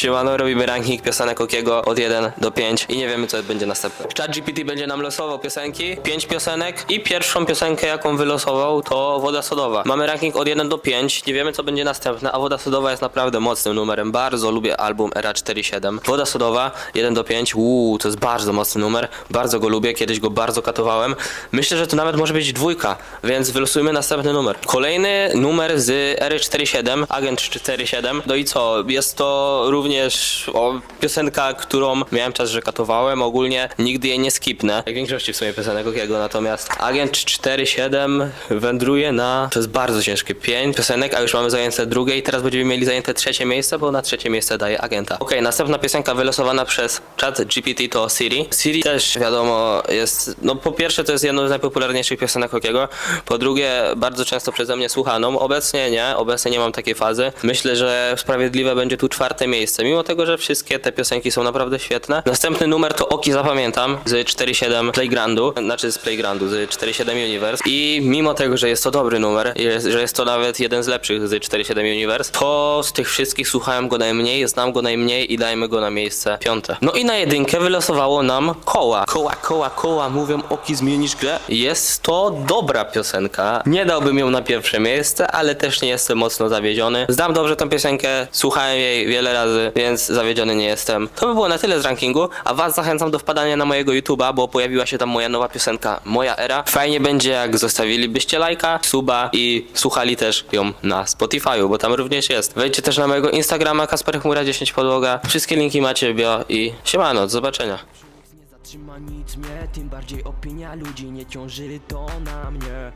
Siemano, robimy ranking piosenek Okiego od 1 do 5 i nie wiemy co będzie następne. ChatGPT będzie nam losował piosenki, 5 piosenek i pierwszą piosenkę jaką wylosował to Woda Sodowa. Mamy ranking od 1 do 5, nie wiemy co będzie następne, a Woda Sodowa jest naprawdę mocnym numerem. Bardzo lubię album Era 47. Woda Sodowa 1 do 5, uuu, to jest bardzo mocny numer, bardzo go lubię, kiedyś go bardzo katowałem. Myślę, że to nawet może być dwójka, więc wylosujmy następny numer. Kolejny numer z Ery 47, Agent 47. No i co? Jest to również o, piosenka, którą miałem czas, że katowałem. Ogólnie nigdy jej nie skipnę. Jak większości w sumie piosenek Okiego, natomiast Agent 47 wędruje na. To jest bardzo ciężkie. 5 piosenek, a już mamy zajęte drugie i teraz będziemy mieli zajęte trzecie miejsce, bo na trzecie miejsce daje agenta. Okej, następna piosenka wylosowana przez chat GPT to Siri. Siri też wiadomo jest. No po pierwsze to jest jedno z najpopularniejszych piosenek Okiego. Po drugie bardzo często przeze mnie słuchaną. Obecnie nie, obecnie nie mam takiej fazy. Myślę, że sprawiedliwe będzie tu czwarte miejsce, mimo tego, że wszystkie te piosenki są naprawdę świetne. Następny numer to Oki Zapamiętam z 4.7 Playgroundu, znaczy z Playgroundu, z 4.7 Universe. I mimo tego, że jest to dobry numer, że jest to nawet jeden z lepszych z 4.7 Universe, to z tych wszystkich słuchałem go najmniej, znam go najmniej i dajmy go na miejsce piąte. No i na jedynkę wylosowało nam koła. Koła, koła, koła, mówią Oki zmienisz grę. Jest to dobra piosenka. Nie dałbym ją na pierwsze miejsce, ale też nie jestem mocno zawiedziony. Znam dobrze tę piosenkę, słuchałem jej wiele razy, więc zawiedziony nie jestem. To by było na tyle z rankingu, a was zachęcam do wpadania na mojego YouTube'a, bo pojawiła się tam moja nowa piosenka Moja Era. Fajnie będzie jak zostawilibyście lajka, suba i słuchali też ją na Spotify'u, bo tam również jest. Wejdźcie też na mojego Instagrama Kasper Chmura 10 podłoga. Wszystkie linki macie w bio i siemano, do zobaczenia. Nic mnie, tym bardziej opinia ludzi nie ciąży to na mnie